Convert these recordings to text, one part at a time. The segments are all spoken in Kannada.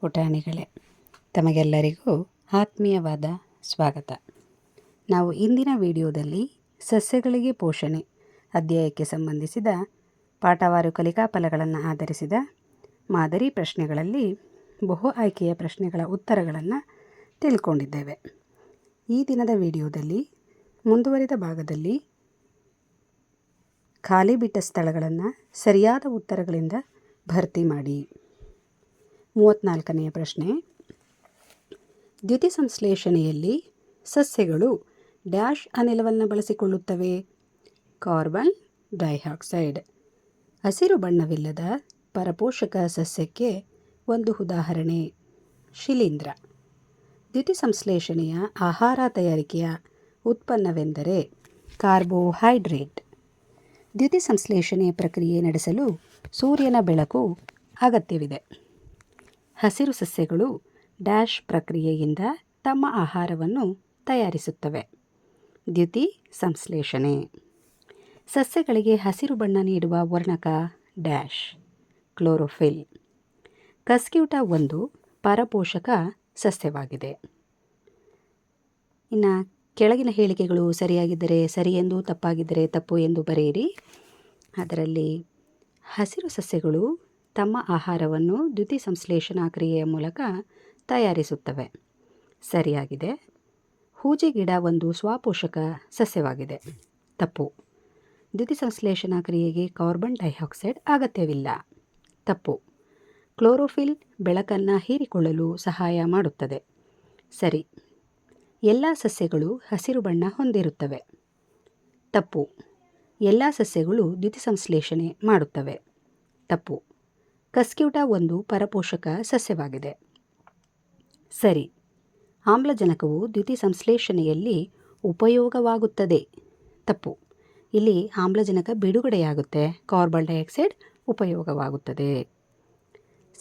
ಪುಟಾಣಿಗಳೇ, ತಮಗೆಲ್ಲರಿಗೂ ಆತ್ಮೀಯವಾದ ಸ್ವಾಗತ. ನಾವು ಇಂದಿನ ವಿಡಿಯೋದಲ್ಲಿ ಸಸ್ಯಗಳಿಗೆ ಪೋಷಣೆ, ಅಧ್ಯಾಯಕ್ಕೆ ಸಂಬಂಧಿಸಿದ ಪಾಠವಾರು ಕಲಿಕಾ ಫಲಗಳನ್ನು ಆಧರಿಸಿದ ಮಾದರಿ ಪ್ರಶ್ನೆಗಳಲ್ಲಿ ಬಹು ಆಯ್ಕೆಯ ಪ್ರಶ್ನೆಗಳ ಉತ್ತರಗಳನ್ನು ತಿಳ್ಕೊಂಡಿದ್ದೇವೆ. ಈ ದಿನದ ವಿಡಿಯೋದಲ್ಲಿ ಮುಂದುವರಿದ ಭಾಗದಲ್ಲಿ ಖಾಲಿ ಬಿಟ್ಟ ಸ್ಥಳಗಳನ್ನು ಸರಿಯಾದ ಉತ್ತರಗಳಿಂದ ಭರ್ತಿ ಮಾಡಿ. ಮೂವತ್ತ್ನಾಲ್ಕನೆಯ ಪ್ರಶ್ನೆ. ದ್ಯುತಿ ಸಂಶ್ಲೇಷಣೆಯಲ್ಲಿ ಸಸ್ಯಗಳು ಡ್ಯಾಶ್ ಅನಿಲವನ್ನು ಬಳಸಿಕೊಳ್ಳುತ್ತವೆ. Carbon dioxide. ಹಸಿರು ಬಣ್ಣವಿಲ್ಲದ ಪರಪೋಷಕ ಸಸ್ಯಕ್ಕೆ ಒಂದು ಉದಾಹರಣೆ. ಶಿಲೀಂಧ್ರ. ದ್ಯುತಿ ಸಂಶ್ಲೇಷಣೆಯ ಆಹಾರ ತಯಾರಿಕೆಯ ಉತ್ಪನ್ನವೆಂದರೆ ಕಾರ್ಬೋಹೈಡ್ರೇಟ್. ದ್ಯುತಿ ಸಂಶ್ಲೇಷಣೆ ಪ್ರಕ್ರಿಯೆ ನಡೆಸಲು ಸೂರ್ಯನ ಬೆಳಕು ಅಗತ್ಯವಿದೆ. ಹಸಿರು ಸಸ್ಯಗಳು ಡ್ಯಾಶ್ ಪ್ರಕ್ರಿಯೆಯಿಂದ ತಮ್ಮ ಆಹಾರವನ್ನು ತಯಾರಿಸುತ್ತವೆ. ದ್ಯುತಿ ಸಂಶ್ಲೇಷಣೆ. ಸಸ್ಯಗಳಿಗೆ ಹಸಿರು ಬಣ್ಣ ನೀಡುವ ವರ್ಣಕ ಡ್ಯಾಶ್, ಕ್ಲೋರೋಫಿಲ್. ಕಸ್ಕ್ಯೂಟ ಒಂದು ಪರಪೋಷಕ ಸಸ್ಯವಾಗಿದೆ. ಇನ್ನು ಕೆಳಗಿನ ಹೇಳಿಕೆಗಳು ಸರಿಯಾಗಿದ್ದರೆ ಸರಿ ಎಂದು, ತಪ್ಪಾಗಿದ್ದರೆ ತಪ್ಪು ಎಂದು ಬರೆಯಿರಿ. ಅದರಲ್ಲಿ ಹಸಿರು ಸಸ್ಯಗಳು ತಮ್ಮ ಆಹಾರವನ್ನು ದ್ಯುತಿ ಸಂಶ್ಲೇಷಣಾ ಕ್ರಿಯೆಯ ಮೂಲಕ ತಯಾರಿಸುತ್ತವೆ. ಸರಿಯಾಗಿದೆ. ಹೂಜೆ ಗಿಡ ಒಂದು ಸ್ವಪೋಷಕ ಸಸ್ಯವಾಗಿದೆ. ತಪ್ಪು. ದ್ಯುತಿ ಸಂಶ್ಲೇಷಣಾ ಕ್ರಿಯೆಗೆ ಕಾರ್ಬನ್ ಡೈಆಕ್ಸೈಡ್ ಅಗತ್ಯವಿಲ್ಲ. ತಪ್ಪು. ಕ್ಲೋರೋಫಿಲ್ ಬೆಳಕನ್ನು ಹೀರಿಕೊಳ್ಳಲು ಸಹಾಯ ಮಾಡುತ್ತದೆ. ಸರಿ. ಎಲ್ಲ ಸಸ್ಯಗಳು ಹಸಿರು ಬಣ್ಣ ಹೊಂದಿರುತ್ತವೆ. ತಪ್ಪು. ಎಲ್ಲ ಸಸ್ಯಗಳು ದ್ಯುತಿ ಸಂಶ್ಲೇಷಣೆ ಮಾಡುತ್ತವೆ. ತಪ್ಪು. ಕಸ್ಕ್ಯೂಟ ಒಂದು ಪರಪೋಷಕ ಸಸ್ಯವಾಗಿದೆ. ಸರಿ, ಆಮ್ಲಜನಕವು ದ್ಯುತಿ ಸಂಶ್ಲೇಷಣೆಯಲ್ಲಿ ಉಪಯೋಗವಾಗುತ್ತದೆ. ತಪ್ಪು. ಇಲ್ಲಿ ಆಮ್ಲಜನಕ ಬಿಡುಗಡೆಯಾಗುತ್ತೆ, ಕಾರ್ಬನ್ ಡೈಆಕ್ಸೈಡ್ ಉಪಯೋಗವಾಗುತ್ತದೆ.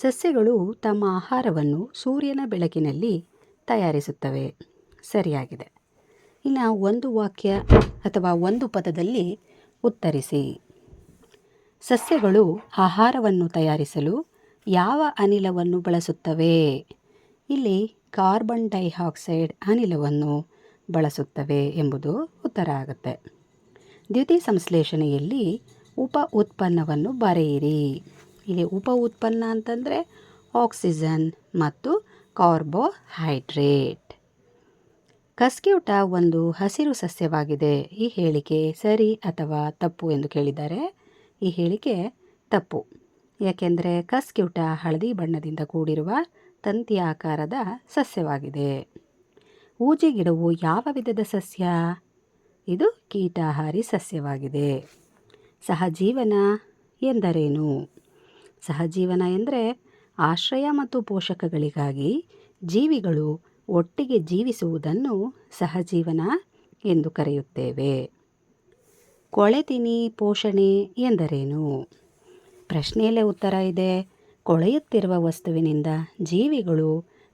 ಸಸ್ಯಗಳು ತಮ್ಮ ಆಹಾರವನ್ನು ಸೂರ್ಯನ ಬೆಳಕಿನಲ್ಲಿ ತಯಾರಿಸುತ್ತವೆ. ಸರಿಯಾಗಿದೆ. ಇನ್ನು ಒಂದು ವಾಕ್ಯ ಅಥವಾ ಒಂದು ಪದದಲ್ಲಿ ಉತ್ತರಿಸಿ. ಸಸ್ಯಗಳು ಆಹಾರವನ್ನು ತಯಾರಿಸಲು ಯಾವ ಅನಿಲವನ್ನು ಬಳಸುತ್ತವೆ? ಇಲ್ಲಿ ಕಾರ್ಬನ್ ಡೈಆಕ್ಸೈಡ್ ಅನಿಲವನ್ನು ಬಳಸುತ್ತವೆ ಎಂಬುದು ಉತ್ತರ ಆಗುತ್ತೆ. ದ್ಯುತಿ ಸಂಶ್ಲೇಷಣೆಯಲ್ಲಿ ಉಪ ಉತ್ಪನ್ನವನ್ನು ಬರೆಯಿರಿ. ಇಲ್ಲಿ ಉಪ ಉತ್ಪನ್ನ ಅಂತಂದರೆ ಆಕ್ಸಿಜನ್ ಮತ್ತು ಕಾರ್ಬೋಹೈಡ್ರೇಟ್. ಕಸ್ಕ್ಯೂಟ ಒಂದು ಹಸಿರು ಸಸ್ಯವಾಗಿದೆ. ಈ ಹೇಳಿಕೆ ಸರಿ ಅಥವಾ ತಪ್ಪು ಎಂದು ಕೇಳಿದ್ದಾರೆ? ಈ ಹೇಳಿಕೆ ತಪ್ಪು. ಯಾಕೆಂದರೆ ಕಸ್ಕ್ಯೂಟ ಹಳದಿ ಬಣ್ಣದಿಂದ ಕೂಡಿರುವ ತಂತಿ ಆಕಾರದ ಸಸ್ಯವಾಗಿದೆ. ಊಜಿ ಗಿಡವು ಯಾವ ವಿಧದ ಸಸ್ಯ? ಇದು ಕೀಟಾಹಾರಿ ಸಸ್ಯವಾಗಿದೆ. ಸಹಜೀವನ ಎಂದರೇನು? ಸಹಜೀವನ ಎಂದರೆ ಆಶ್ರಯ ಮತ್ತು ಪೋಷಕಗಳಿಗಾಗಿ ಜೀವಿಗಳು ಒಟ್ಟಿಗೆ ಜೀವಿಸುವುದನ್ನು ಸಹಜೀವನ ಎಂದು ಕರೆಯುತ್ತೇವೆ. ಕೊಳೆತಿನಿ ಪೋಷಣೆ ಎಂದರೇನು? ಪ್ರಶ್ನೆಯಲ್ಲೇ ಉತ್ತರ ಇದೆ. ಕೊಳೆಯುತ್ತಿರುವ ವಸ್ತುವಿನಿಂದ ಜೀವಿಗಳು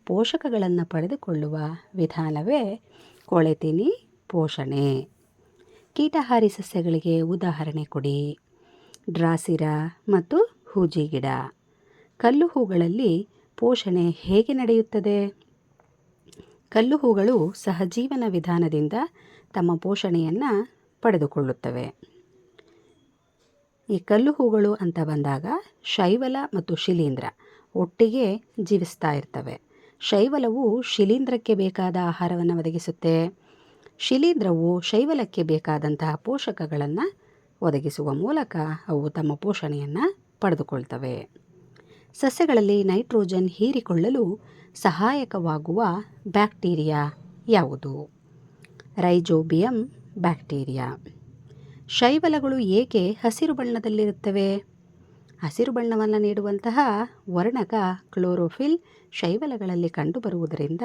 ಪೋಷಕಗಳನ್ನು ಪಡೆದುಕೊಳ್ಳುವ ವಿಧಾನವೇ ಕೊಳೆತಿನಿ ಪೋಷಣೆ. ಕೀಟಹಾರಿ ಸಸ್ಯಗಳಿಗೆ ಉದಾಹರಣೆ ಕೊಡಿ. ಡ್ರಾಸಿರಾ ಮತ್ತು ಹೂಜಿ ಗಿಡ. ಕಲ್ಲು ಹೂಗಳಲ್ಲಿ ಪೋಷಣೆ ಹೇಗೆ ನಡೆಯುತ್ತದೆ? ಕಲ್ಲು ಹೂಗಳು ಸಹಜೀವನ ವಿಧಾನದಿಂದ ತಮ್ಮ ಪೋಷಣೆಯನ್ನು ಪಡೆದುಕೊಳ್ಳುತ್ತವೆ. ಈ ಕಲ್ಲು ಹೂಗಳು ಅಂತ ಬಂದಾಗ ಶೈವಲ ಮತ್ತು ಶಿಲೀಂಧ್ರ ಒಟ್ಟಿಗೆ ಜೀವಿಸ್ತಾ ಇರ್ತವೆ. ಶೈವಲವು ಶಿಲೀಂಧ್ರಕ್ಕೆ ಬೇಕಾದ ಆಹಾರವನ್ನು ಒದಗಿಸುತ್ತೆ. ಶಿಲೀಂಧ್ರವು ಶೈವಲಕ್ಕೆ ಬೇಕಾದಂತಹ ಪೋಷಕಗಳನ್ನು ಒದಗಿಸುವ ಮೂಲಕ ಅವು ತಮ್ಮ ಪೋಷಣೆಯನ್ನು ಪಡೆದುಕೊಳ್ತವೆ. ಸಸ್ಯಗಳಲ್ಲಿ ನೈಟ್ರೋಜನ್ ಹೀರಿಕೊಳ್ಳಲು ಸಹಾಯಕವಾಗುವ ಬ್ಯಾಕ್ಟೀರಿಯಾ ಯಾವುದು? Rhizobium bacteria. ಶೈವಲಗಳು ಏಕೆ ಹಸಿರು ಬಣ್ಣದಲ್ಲಿರುತ್ತವೆ? ಹಸಿರು ಬಣ್ಣವನ್ನು ನೀಡುವಂತಹ ವರ್ಣಕ ಕ್ಲೋರೋಫಿಲ್ ಶೈವಲಗಳಲ್ಲಿ ಕಂಡುಬರುವುದರಿಂದ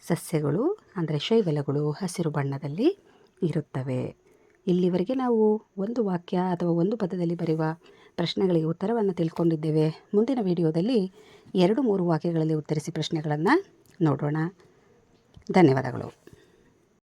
ಸಸ್ಯಗಳು, ಅಂದರೆ ಶೈವಲಗಳು ಹಸಿರು ಬಣ್ಣದಲ್ಲಿ ಇರುತ್ತವೆ. ಇಲ್ಲಿವರೆಗೆ ನಾವು ಒಂದು ವಾಕ್ಯ ಅಥವಾ ಒಂದು ಪದದಲ್ಲಿ ಬರೆಯುವ ಪ್ರಶ್ನೆಗಳಿಗೆ ಉತ್ತರವನ್ನು ತಿಳ್ಕೊಂಡಿದ್ದೇವೆ. ಮುಂದಿನ ವಿಡಿಯೋದಲ್ಲಿ ಎರಡು ಮೂರು ವಾಕ್ಯಗಳಲ್ಲಿ ಉತ್ತರಿಸಿ ಪ್ರಶ್ನೆಗಳನ್ನು ನೋಡೋಣ. ಧನ್ಯವಾದಗಳು.